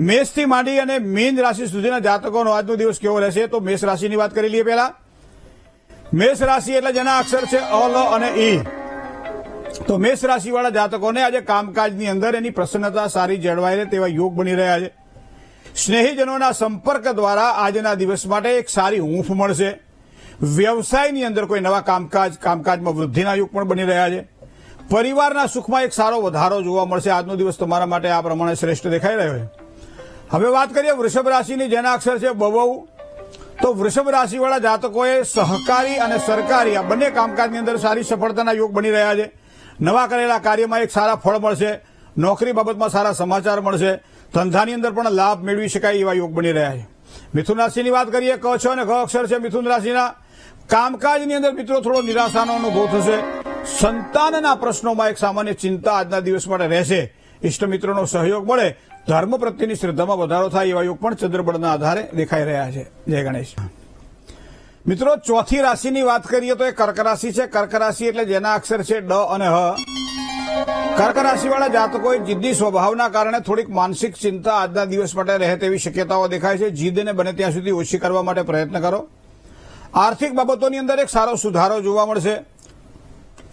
મેષથી માંડી અને મીન રાશિ સુધીના જાતકોનો આજનો દિવસ કેવો રહેશે? તો મેષ રાશિની વાત કરી લઈએ પહેલા. મેષ રાશિ એટલે જેના અક્ષર છે અ, લ અને ઈ તો મેષ રાશિવાળા જાતકોને આજે કામકાજની અંદર એની પ્રસન્નતા સારી જળવાઈ રહે તેવા યોગ બની રહ્યા છે. સ્નેહીજનોના સંપર્ક દ્વારા આજના દિવસ માટે એક સારી ઊંફ મળશે. વ્યવસાયની અંદર કોઈ નવા કામકાજ, કામકાજમાં વૃદ્ધિના યુગ પણ બની રહ્યા છે. પરિવારના સુખમાં એક સારો વધારો જોવા મળશે. આજનો દિવસ તમારા માટે આ પ્રમાણે શ્રેષ્ઠ દેખાઈ રહ્યો છે. હવે વાત કરીએ વૃષભ રાશિની, જેના અક્ષર છે બબઉ તો વૃષભ રાશિવાળા જાતકોએ સહકારી અને સરકારી, આ બંને કામકાજની અંદર સારી સફળતાના યોગ બની રહ્યા છે. નવા કરેલા કાર્યમાં એક સારા ફળ મળશે. નોકરી બાબતમાં સારા સમાચાર મળશે. ધંધાની અંદર પણ લાભ મેળવી શકાય એવા યોગ બની રહ્યા છે. મિથુન રાશિની વાત કરીએ, ક છ અને ઘ અક્ષર છે મિથુન રાશિના. કામકાજની અંદર મિત્રો થોડો નિરાશાનો અનુભવ થશે. સંતાનના પ્રશ્નોમાં એક સામાન્ય ચિંતા આજના દિવસ માટે રહેશે. ઇષ્ટ મિત્રોનો સહયોગ મળે, ધર્મ પ્રત્યેની શ્રદ્ધામાં વધારો થાય એવા યોગ પણ ચંદ્રબળના આધારે દેખાઈ રહ્યા છે. જય ગણેશ. મિત્રો, ચોથી રાશિની વાત કરીએ તો એ કર્ક રાશિ છે. કર્ક રાશિ એટલે જેના અક્ષર છે ડ અને હ. કર્ક રાશિવાળા જાતકોએ જિદ્દી સ્વભાવના કારણે થોડીક માનસિક ચિંતા આજના દિવસ માટે રહે તેવી શક્યતાઓ દેખાય છે. જીદને બને ત્યાં સુધી ઓછી કરવા માટે પ્રયત્ન કરો. આર્થિક બાબતોની અંદર એક સારો સુધારો જોવા મળશે.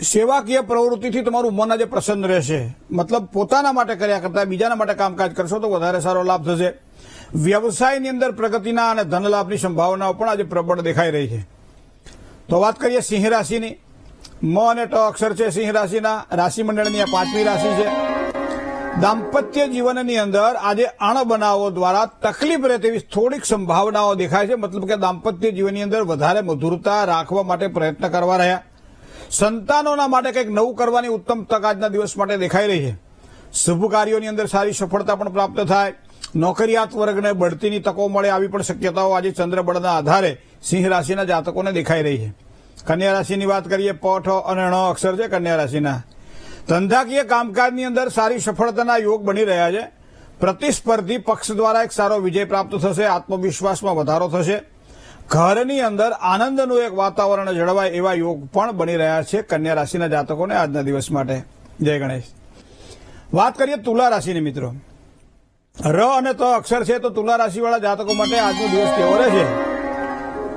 સેવાકીય પ્રવૃત્તિથી તમારું મન આજે પ્રસન્ન રહેશે. મતલબ પોતાના માટે કર્યા કરતા બીજાના માટે કામકાજ કરશો તો વધારે સારો લાભ થશે. વ્યવસાયની અંદર પ્રગતિના અને ધનલાભની સંભાવનાઓ પણ આજે પ્રબળ દેખાઈ રહી છે. તો વાત કરીએ સિંહ રાશિની. મ અને ટ અક્ષર છે સિંહ રાશિના. રાશિ મંડળની આ પાંચમી રાશિ છે. દાંપત્ય જીવનની અંદર આજે અણબનાવો દ્વારા તકલીફ રહે તેવી થોડીક સંભાવનાઓ દેખાય છે. મતલબ કે દાંપત્ય જીવનની અંદર વધારે મધુરતા રાખવા માટે પ્રયત્ન કરવા રહ્યા. સંતાનોના માટે કંઈક નવું કરવાની ઉત્તમ તક આજના દિવસ માટે દેખાઈ રહી છે. શુભ કાર્યોની અંદર સારી સફળતા પણ પ્રાપ્ત થાય. નોકરિયાત વર્ગને બઢતીની તકો મળે આવી પણ શક્યતાઓ આજે ચંદ્રબળના આધારે સિંહ રાશિના જાતકોને દેખાઈ રહી છે. કન્યા રાશિની વાત કરીએ, પઠ અને ણ અક્ષર છે કન્યા રાશિના. ધંધાકીય કામકાજની અંદર સારી સફળતાના યોગ બની રહ્યા છે. પ્રતિસ્પર્ધી પક્ષ દ્વારા એક સારો વિજય પ્રાપ્ત થશે, આત્મવિશ્વાસમાં વધારો થશે. ઘરની અંદર આનંદનું એક વાતાવરણ જળવાય એવા યોગ પણ બની રહ્યા છે કન્યા રાશિના જાતકોને આજના દિવસ માટે. જય ગણેશ. વાત કરીએ તુલા રાશિની મિત્રો. ર અને ત અક્ષર છે તો તુલા રાશિવાળા જાતકો માટે આજનો દિવસ કેવો રહેશે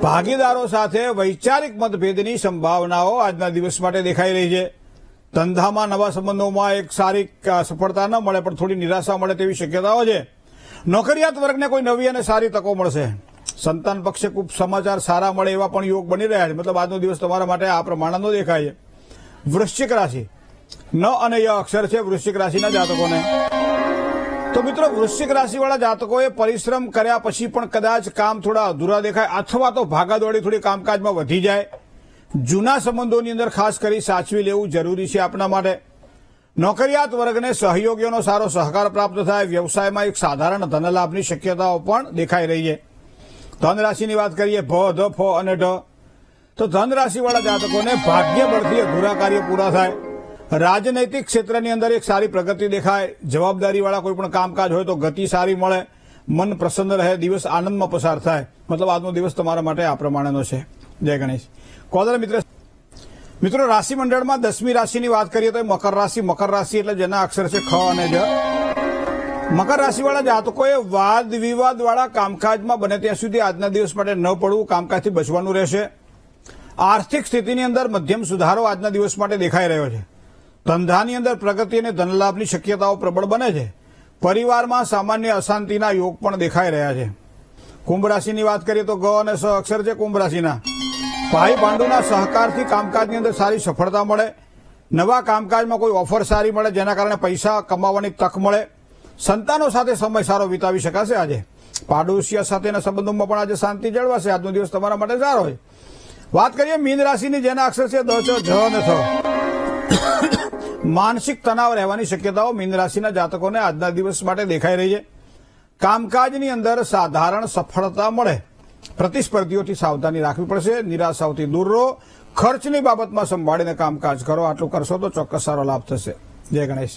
ભાગીદારો સાથે વૈચારિક મતભેદની સંભાવનાઓ આજના દિવસ માટે દેખાઈ રહી છે. ધંધામાં નવા સંબંધોમાં એક સારી સફળતા ન મળે પણ થોડી નિરાશા મળે તેવી શક્યતાઓ છે. નોકરિયાત વર્ગને કોઈ નવી અને સારી તકો મળશે. સંતાન પક્ષે ખૂબ સમાચાર સારા મળે એવા પણ યોગ બની રહ્યા છે. મતલબ આજનો દિવસ તમારા માટે આ પ્રમાણનો દેખાય છે. વૃશ્ચિક રાશિ. ન અને ય અક્ષર છે વૃશ્ચિક રાશિના જાતકોને. તો મિત્રો, વૃશ્ચિક રાશિવાળા જાતકોએ પરિશ્રમ કર્યા પછી પણ કદાચ કામ થોડા અધૂરા દેખાય અથવા તો ભાગાદોડી થોડી કામકાજમાં વધી જાય. જૂના સંબંધોની અંદર ખાસ કરી સાચવી લેવું જરૂરી છે આપણા માટે. નોકરિયાત વર્ગને સહયોગીઓનો સારો સહકાર પ્રાપ્ત થાય. વ્યવસાયમાં એક સાધારણ ધનલાભની શક્યતાઓ પણ દેખાઈ રહી છે. ધન રાશિની વાત કરીએ, ભ, ધ, ફ અને ઢ. તો ધન રાશિવાળા જાતકોને ભાગ્ય બળથી અધૂરા કાર્ય પૂરા થાય. રાજનૈતિક ક્ષેત્રની અંદર એક સારી પ્રગતિ દેખાય. જવાબદારીવાળા કોઈ પણ કામકાજ હોય તો ગતિ સારી મળે. મન પ્રસન્ન રહે, દિવસ આનંદમાં પસાર થાય. મતલબ આજનો દિવસ તમારા માટે આ પ્રમાણેનો છે. જય ગણેશ. કોદર મિત્ર, મિત્રો રાશિ મંડળમાં દસમી રાશિની વાત કરીએ તો મકર રાશિ. મકર રાશિ એટલે જેના અક્ષર છે ખ અને જ મકર રાશિવાળા જાતકોએ વાદ વિવાદ કામકાજમાં બને ત્યાં સુધી આજના દિવસ માટે ન પડવું, કામકાજથી બચવાનું રહેશે. આર્થિક સ્થિતિની અંદર મધ્યમ સુધારો આજના દિવસ માટે દેખાઈ રહ્યો છે. ધંધાની અંદર પ્રગતિ અને ધનલાભની શક્યતાઓ પ્રબળ બને છે. પરિવારમાં સામાન્ય અશાંતિના યોગ પણ દેખાઈ રહ્યા છે. કુંભ રાશિની વાત કરીએ તો ગ અને સ અક્ષર છે કુંભ રાશિના. ભાઈ પાંડુના સહકારથી કામકાજની અંદર સારી સફળતા મળે. નવા કામકાજમાં કોઈ ઓફર સારી મળે, જેના કારણે પૈસા કમાવાની તક મળે. સંતાનો સાથે સમય સારો વિતાવી શકાશે આજે. પાડોશિયા સાથેના સંબંધોમાં પણ આજે શાંતિ જળવાશે. આજનો દિવસ તમારા માટે સારો હોય વાત કરીએ મીન રાશિની, જેના અક્ષર છે દ છ જ અને છ માનસિક તણાવ રહેવાની શક્યતાઓ મીન રાશિના જાતકોને આજના દિવસ માટે દેખાઈ રહી છે. કામકાજની અંદર સાધારણ સફળતા મળે. પ્રતિસ્પર્ધીઓથી સાવધાની રાખવી પડશે. નિરાશાઓથી દૂર રહો. ખર્ચની બાબતમાં સંભાળીને કામકાજ કરો. આટલું કરશો તો ચોક્કસ સારો લાભ થશે. જય ગણેશ.